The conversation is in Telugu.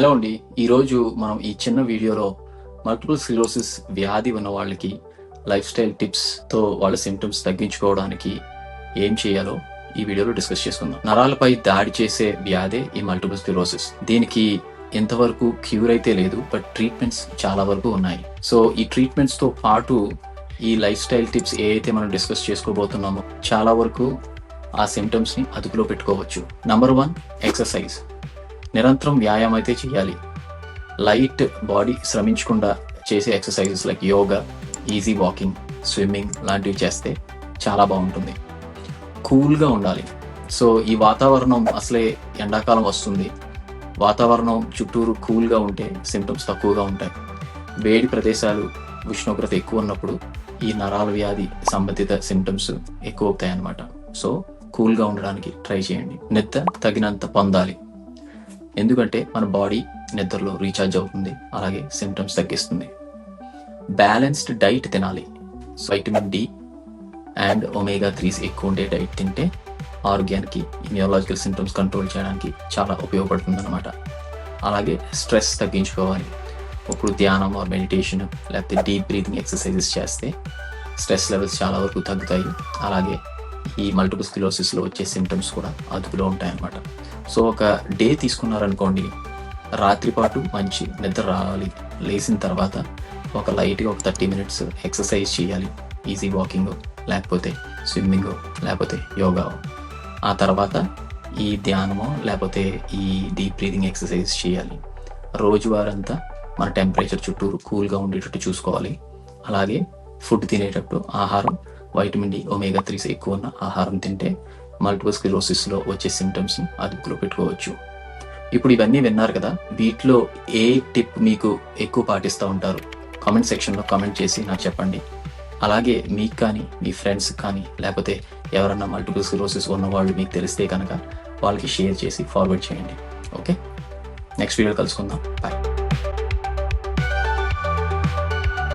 హలో అండి. ఈరోజు మనం ఈ చిన్న వీడియోలో మల్టిపుల్ సిరోసిస్ వ్యాధి ఉన్న వాళ్ళకి లైఫ్ స్టైల్ టిప్స్తో వాళ్ళ సిమ్టమ్స్ తగ్గించుకోవడానికి ఏం చేయాలో ఈ వీడియోలో డిస్కస్ చేసుకుందాం. నరాలపై దాడి చేసే వ్యాధే ఈ మల్టిపుల్ సిరోసిస్ దీనికి ఇంతవరకు క్యూర్ అయితే లేదు బట్ ట్రీట్మెంట్స్ చాలా వరకు ఉన్నాయి. సో ఈ ట్రీట్మెంట్స్తో పాటు ఈ లైఫ్ స్టైల్ టిప్స్ ఏ అయితే మనం డిస్కస్ చేసుకోబోతున్నామో చాలా వరకు ఆ సిమ్టమ్స్ని అదుపులో పెట్టుకోవచ్చు. నంబర్ వన్ ఎక్సర్సైజ్ నిరంతరం వ్యాయామం అయితే చేయాలి లైట్ బాడీ శ్రమించకుండా చేసే exercises like yoga easy walking swimming లాంటివి చేస్తే చాలా బాగుంటుంది. కూల్గా ఉండాలి. సో ఈ వాతావరణం అసలే ఎండాకాలం వస్తుంది. వాతావరణం చుట్టూరు కూల్గా ఉంటే సిమ్టమ్స్ తక్కువగా ఉంటాయి. వేడి ప్రదేశాలు ఉష్ణోగ్రత ఎక్కువ ఉన్నప్పుడు ఈ నరాల వ్యాధి సంబంధిత సిమ్టమ్స్ ఎక్కువ అవుతాయి అన్నమాట సో కూల్గా ఉండడానికి ట్రై చేయండి. నిద్ర తగినంత పొందాలి. ఎందుకంటే మన బాడీ నిద్రలో రీఛార్జ్ అవుతుంది అలాగే సిమ్టమ్స్ తగ్గిస్తుంది. బ్యాలెన్స్డ్ డైట్ తినాలి. Vitamin D and omega threes ఎక్కువ ఉండే డైట్ తింటే ఆరోగ్యానికి న్యూరలాజికల్ సిమ్టమ్స్ కంట్రోల్ చేయడానికి చాలా ఉపయోగపడుతుంది అనమాట అలాగే స్ట్రెస్ తగ్గించుకోవాలి. ఇప్పుడు ధ్యానం ఆర్ మెడిటేషన్ లేకపోతే డీప్ బ్రీతింగ్ ఎక్సర్సైజెస్ చేస్తే స్ట్రెస్ లెవెల్స్ చాలా వరకు తగ్గుతాయి. అలాగే ఈ మల్టిపుల్ స్కిలోసిస్లో వచ్చే సిమ్టమ్స్ కూడా అదుపులో ఉంటాయన్నమాట. సో ఒక డే తీసుకున్నారనుకోండి రాత్రిపాటు మంచి నిద్ర రావాలి. లేచిన తర్వాత ఒక లైట్గా ఒక థర్టీ మినిట్స్ ఎక్సర్సైజ్ చేయాలి. ఈజీ వాకింగ్ లేకపోతే స్విమ్మింగ్ లేకపోతే యోగా. ఆ తర్వాత ఈ ధ్యానమో లేకపోతే ఈ డీప్ బ్రీదింగ్ ఎక్సర్సైజ్ చేయాలి. రోజువారంతా మన టెంపరేచర్ చుట్టూరు కూల్గా ఉండేటట్టు చూసుకోవాలి. అలాగే ఫుడ్ తినేటప్పుడు ఆహారం వైటమిన్ డి ఒమేగా త్రీస్ ఎక్కువ ఉన్న ఆహారం తింటే మల్టిపుల్ స్క్లిరోసిస్లో వచ్చే సిమ్టమ్స్ని అదుపులో పెట్టుకోవచ్చు. ఇప్పుడు ఇవన్నీ విన్నారు కదా వీటిలో ఏ టిప్ మీకు ఎక్కువ పాటిస్తూ ఉంటారు? కామెంట్ సెక్షన్లో కామెంట్ చేసి నాకు చెప్పండి. అలాగే మీకు కానీ మీ ఫ్రెండ్స్ కానీ లేకపోతే ఎవరన్నా మల్టిపుల్ స్క్లిరోసిస్ ఉన్న వాళ్ళు మీకు తెలిస్తే కనుక వాళ్ళకి షేర్ చేసి ఫార్వర్డ్ చేయండి. ఓకే? నెక్స్ట్ వీడియో కలుసుకుందాం. బాయ్